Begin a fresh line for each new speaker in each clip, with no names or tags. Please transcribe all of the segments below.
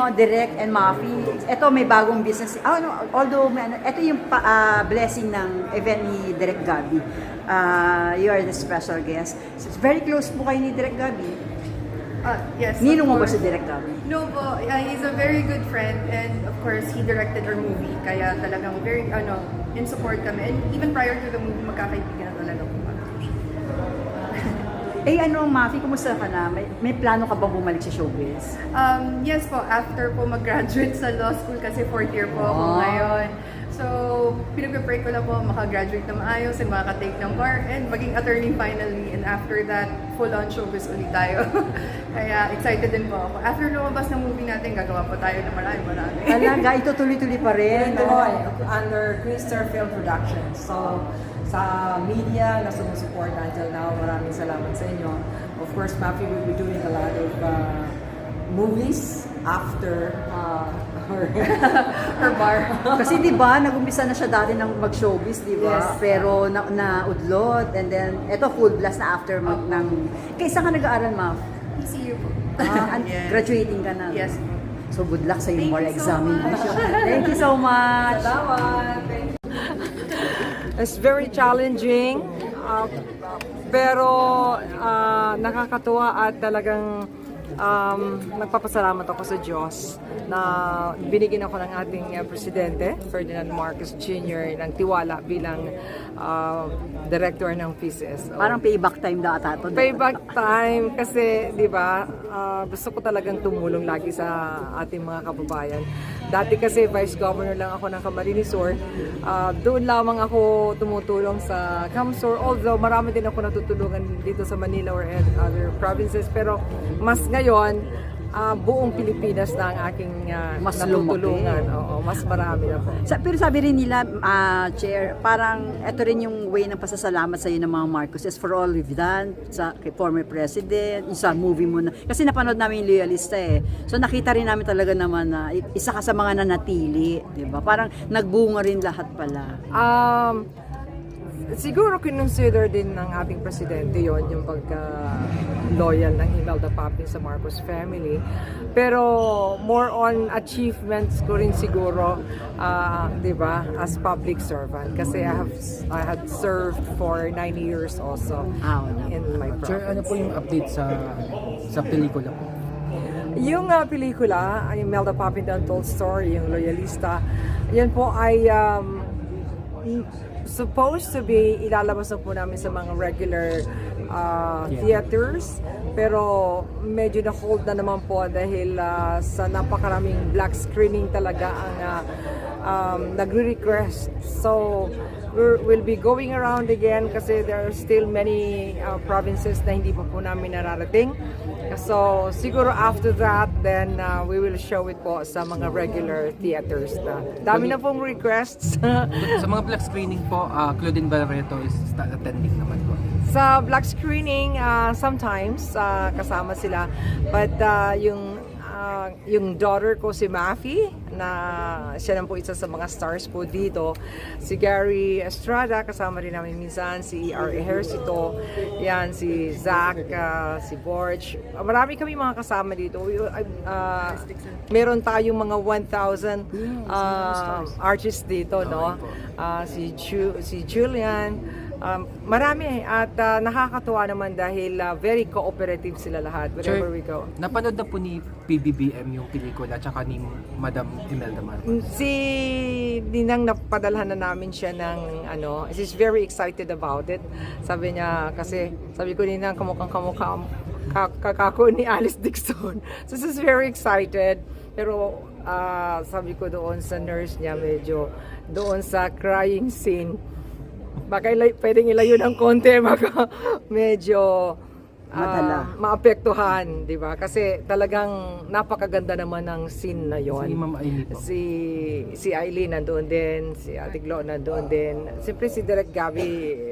Oh, Direct and Mafi, ito may bagong business. Ah, no, although, may ano, ito yung pa, ah, blessing ng event ni Direct Gabi. Ah, you are the special guest. So, very close po kayo ni Direct Gabi.
Ah, yes.
Ninong mo ba si. Direct Gabi?
No po, uh, he's a very good friend and of course he directed our movie kaya talagang very ano in support kami and even prior to the movie magkakaibigan na talaga po kami.
Eh ano, Mafi, kumusta ka na? May, may plano ka bang bumalik sa showbiz?
Um, yes po, after po mag-graduate sa law school kasi fourth year po ako
Ah.
ngayon. So, pinag-pray ko lang po makagraduate na maayos and makaka-take ng bar and maging attorney finally. And after that, full-on showbiz ulit tayo. Kaya excited din po ako. After lumabas ng movie natin, gagawa po tayo ng marami marami.
Talaga, ito tuloy-tuloy pa rin.
Ito ay under Queenster Film Productions. So, sa media na sumusuporta until now, maraming salamat sa inyo. Of course, Mafi will be doing a lot of uh, movies after uh, her, her bar.
Kasi di ba, nag-umpisa na siya dati ng mag-showbiz, di ba?
Yes.
Pero na, na-udlot, and then, eto full blast na after mag, ng... Kaysa ka nag-aaral, Maf?
PCU po.
Ah, an-
Yes.
graduating ka na.
Yes.
So good luck sa yung more examination. Thank you so much.
Salamat! Thank you.
It's very challenging, uh, pero uh, nakakatuwa at talagang um, nagpapasalamat ako sa Diyos na binigyan ako ng ating uh, Presidente, Ferdinand Marcos Jr., ng tiwala bilang uh, Director ng PCSO.
Parang payback time daw ata ito.
Payback time kasi, di ba, ah, gusto ko talagang tumulong lagi sa ating mga kababayan. Dati kasi Vice Governor lang ako ng Camarines Sur. Ah, doon lamang ako tumutulong sa Camsor. Although marami din ako natutulungan dito sa Manila or other provinces. Pero mas ngayon, ah, buong Pilipinas na ang aking ah,
Mas
natutulungan.
lumaki.
Oo, mas marami na po.
Sa, pero sabi rin nila, ah, Chair, parang ito rin yung way ng pasasalamat sa iyo ng mga Marcoses for all we've done sa kay former president, sa movie mo na. Kasi napanood namin yung Loyalista eh. So nakita rin namin talaga naman na isa ka sa mga nanatili, di ba? Parang nagbunga rin lahat pala.
Um, siguro kinonsider din ng ating presidente yon yung pagka-loyal ng Imelda Papin sa Marcos family. Pero more on achievements ko rin siguro, ah, di ba, as public servant. Kasi I have I had served for nine years also
Ah, wala.
in my province.
Sir, ano po yung update sa sa pelikula po?
Yung uh, pelikula, ay Imelda Papin The Untold Story, yung Loyalista, yan po ay um, supposed to be ilalabas na po namin sa mga regular uh, theaters. Pero medyo na-hold na naman po dahil uh, sa napakaraming black screening talaga ang uh, um, nagre-request. So, we'll be going around again kasi there are still many uh, provinces na hindi pa po namin nararating. So, siguro after that, then uh, we will show it po sa mga regular theaters na. Dami na pong requests.
sa mga black screening po, uh, Claudine Barreto is attending naman po.
sa black screening, uh, sometimes uh, kasama sila. But uh, yung uh, yung daughter ko si Mafi, na siya lang po isa sa mga stars po dito. Si Gary Estrada, kasama rin namin minsan. Si E.R. Ejercito, yan, si Zach, uh, si Borch. Uh, marami kami mga kasama dito. Uh, meron tayong mga 1,000 uh, artists dito, no? Uh, si, Ju- si Julian, Um, marami at uh, nakakatuwa naman dahil uh, very cooperative sila lahat wherever
Sir,
we go.
Napanood na po ni PBBM yung pelikula tsaka ni Madam Imelda Marcos.
Si Ninang napadalhan na namin siya ng ano, she's very excited about it. Sabi niya kasi sabi ko Ninang kamukhang kamukha ka- kakako ni Alice Dixon. So she's very excited. Pero ah, sabi ko doon sa nurse niya medyo doon sa crying scene baka ilay, pwedeng ilayo ng konti, baka medyo
Madala.
maapektuhan, di ba? Kasi talagang napakaganda naman ng scene na yon.
Si Ma'am Amy po.
Si, si Eileen nandoon din, si Ate Glo nandoon din. Siyempre si Direk Gabi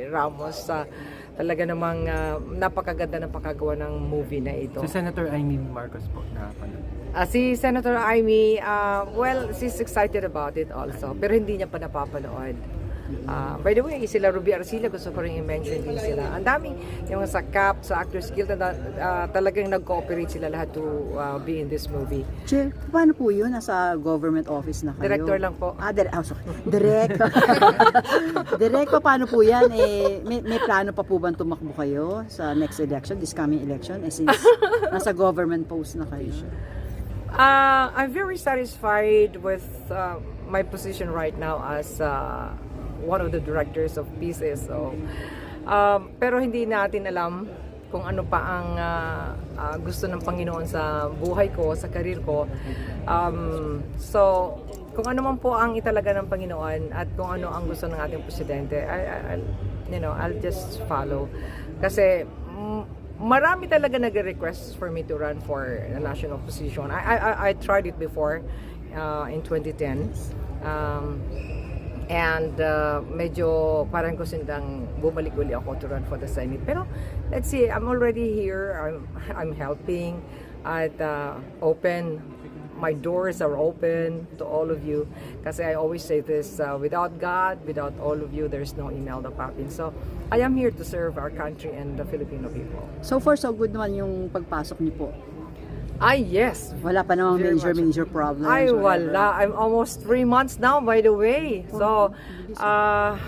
Ramos sa talaga namang ah, napakaganda ng pagkagawa ng movie na ito.
Si Senator Amy Marcos po napanood.
Ah, si Senator Amy, ah, well, she's excited about it also. Pero hindi niya pa napapanood. Ah, by the way, sila Ruby Arcila, gusto ko rin i-mention din sila. Ang daming, yung sa CAP, sa Actors Guild, na, ah, talagang nag-cooperate sila lahat to ah, be in this movie.
Chair, paano po yun? Nasa government office na kayo?
Director lang po.
Ah, dire- oh, sorry. direct. direct pa, paano po yan? Eh, may, may plano pa po ba tumakbo kayo sa next election, this coming election? Eh, since nasa government post na kayo.
Uh, I'm very satisfied with uh, my position right now as uh, one of the directors of pieces. So, um, pero hindi natin alam kung ano pa ang uh, uh, gusto ng Panginoon sa buhay ko, sa karir ko. Um, so, kung ano man po ang italaga ng Panginoon at kung ano ang gusto ng ating presidente, I, I'll, you know, I'll just follow. Kasi marami talaga nag-request for me to run for a national position. I, I- I tried it before uh, in 2010. Um, and uh, medyo parang ko sindang bumalik uli ako to run for the Senate. Pero let's see, I'm already here. I'm, I'm helping at uh, open my doors are open to all of you. Kasi I always say this, uh, without God, without all of you, there's no Imelda Papin. So, I am here to serve our country and the Filipino people.
So far, so good naman yung pagpasok niyo po.
Ay, yes.
Wala pa namang
Very
major,
much.
major problems.
Ay,
whatever.
wala. I'm almost three months now, by the way. So, uh,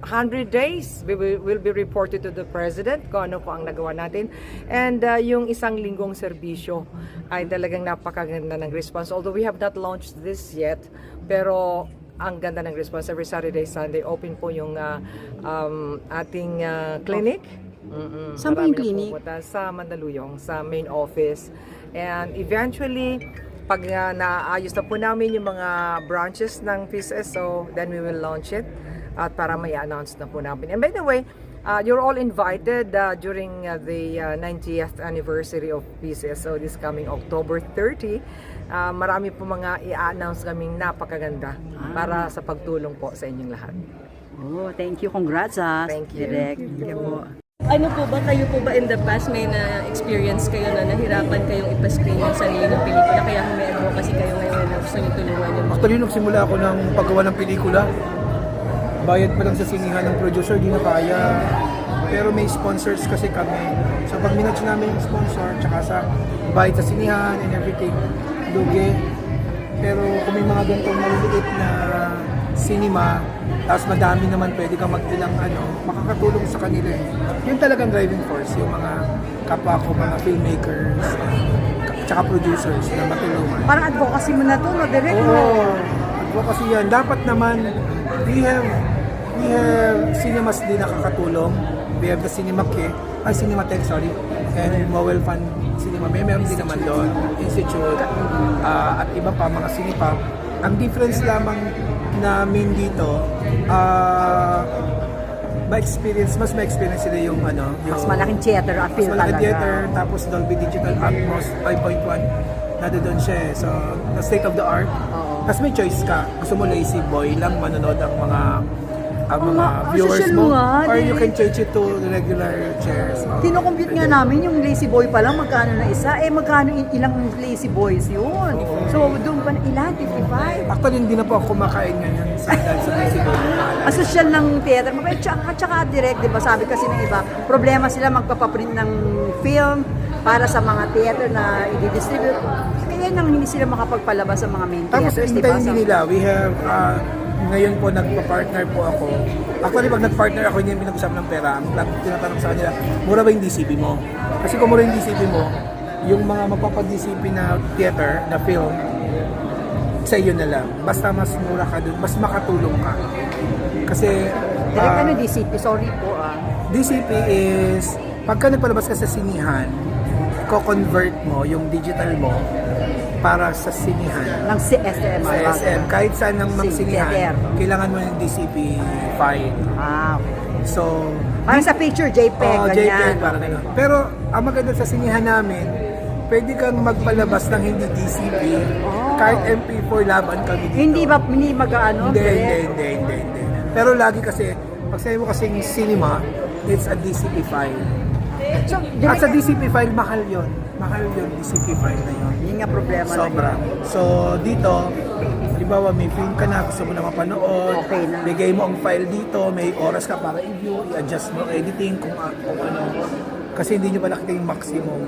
100 days, we will, will be reported to the President kung ano po ang nagawa natin. And uh, yung isang linggong serbisyo ay talagang napakaganda ng response. Although we have not launched this yet, pero ang ganda ng response. Every Saturday, Sunday, open po yung uh, um, ating uh, clinic. Mm-mm.
Saan po yung
Marami na
clinic?
pupunta sa Mandaluyong, sa main office. And eventually, pag uh, naayos na po namin yung mga branches ng PCSO, then we will launch it at para may announce na po namin. And by the way, uh, you're all invited uh, during uh, the uh, 90th anniversary of PCSO this coming October 30. Uh, marami po mga i-announce kaming napakaganda para sa pagtulong po sa inyong lahat.
Oh, thank you. Congrats ha.
Thank you.
Direct. Thank you po.
Ano po ba, kayo po ba in the past may na-experience kayo na nahirapan kayong ipascreen yung sarili ng pelikula kaya may advocacy kayo ngayon na gusto niyo tulungan yung
Actually, nung simula ako ng paggawa ng pelikula, bayad pa lang sa sinihan ng producer, di na kaya. Pero may sponsors kasi kami. So pag minatch namin yung sponsor, tsaka sa bayad sa sinihan and everything, lugi. Pero kung may mga ganitong maliliit na cinema, tapos madami naman pwede kang magbilang ano, makakatulong sa kanila eh. Yun talagang driving force, yung mga kapwa ko, mga filmmakers, tsaka producers na matulungan.
Parang advocacy mo na to, no? Direct,
Oo,
no?
advocacy yan. Dapat naman, we have, we have cinemas din nakakatulong. We have the Cinematech, ay Cinematech, sorry, and Mowel Fund Cinema. May meron din naman doon, Institute, ah, at iba pa, mga cinepop. Ang difference lamang namin dito, ah, ma-experience, mas ma-experience sila yung ano, yung
Mas malaking theater at
mas
feel
malaki
talaga.
theater, tapos Dolby Digital Atmos 5.1 nado doon siya eh. So, the state of the art.
Oo.
Tapos may choice ka. Gusto mo lazy boy lang manonood ang mga ang mga
ang
viewers mo.
nga,
or you can change it to regular chairs. Oo.
Kinocompute nga namin yung lazy boy pa lang, magkano na isa. Eh, magkano ilang lazy boys yun? So, doon pa na ilan? 55?
Actually, hindi na po ako kumakain ngayon sa sa lazy boy.
Asosyal ng theater. Mabait tsaka, tsaka direct, di ba? Sabi kasi ng iba, problema sila magpapaprint ng film para sa mga theater na i-distribute. Kaya nang hindi sila makapagpalabas sa mga main
Tapos
theaters, di ba?
din nila, we have, uh, ngayon po nagpa-partner po ako. Actually, pag nag-partner ako, hindi yung pinag-usapan ng pera. Ang tinatanong sa kanila, mura ba yung DCP mo? Kasi kung mura yung DCP mo, yung mga mapapag-DCP na theater, na film, sa iyo na lang. Basta mas mura ka dun, mas makatulong ka. Kasi,
Direct
ah,
ano, DCP, sorry po ah.
DCP is, pagka nagpalabas ka sa sinihan, ko-convert mo yung digital mo para sa sinihan
Ng CSM.
sa SM, kahit saan ng mga
Si-
sinihan, kailangan mo ng DCP file.
Ah, okay.
So,
Parang sa picture, JPEG,
oh,
ganyan.
JPEG, parang ganun. Pero, ang maganda sa sinihan namin, pwede kang magpalabas ng hindi DCP,
Oh.
kahit MP4 laban kami dito.
Hindi ba, hindi mag-ano?
Hindi, hindi, hindi, hindi, hindi. Pero lagi kasi, pag sabi mo kasing cinema, it's a DCP file.
So,
At sa DCP file, mahal yon Mahal yon DCP file na yon
yun nga problema. na
Sobra. So, dito, halimbawa may film ka na, gusto mo na mapanood,
Okay na.
bigay mo ang file dito, may oras ka para i-view, i-adjust mo, editing, kung, a- kung ano. Kasi hindi nyo pa nakita yung maximum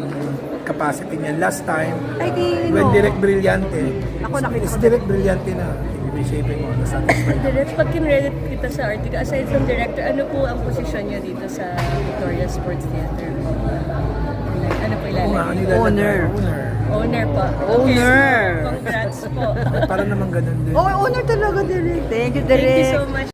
capacity niyan. Last time,
Ay, di,
when
no.
Direct Brillante,
Ako nakita
is
ko
Direct Brillante na. Reshaping mo, na-satisfied.
Direct, pag kinredit kita sa article, aside from director, ano po ang posisyon niyo dito sa Victoria Sports Theater? Ano po
Oo nga,
ilalagay?
ano ilalagay?
Owner.
Owner.
Owner po.
Owner.
Congrats po.
Para naman ganun din.
Oh, owner talaga, Direk. Thank you,
Thank
Direk.
you so much.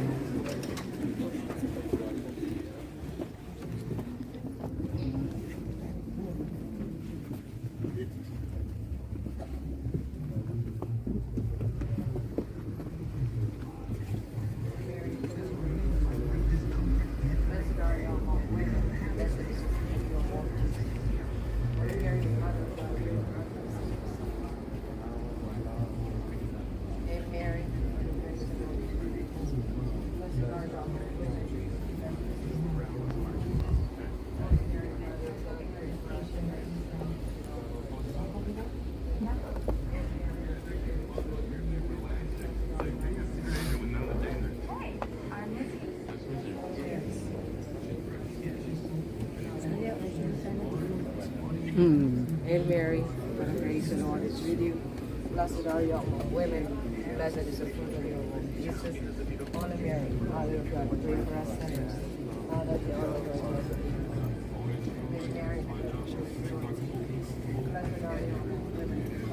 Mm.
and Mary, for the grace and all that's with you. Blessed are you among women, blessed is the fruit of your womb, Jesus. Holy Mary, Mother of God, pray for us sinners, now that the hour of our death. Blessed are you among women,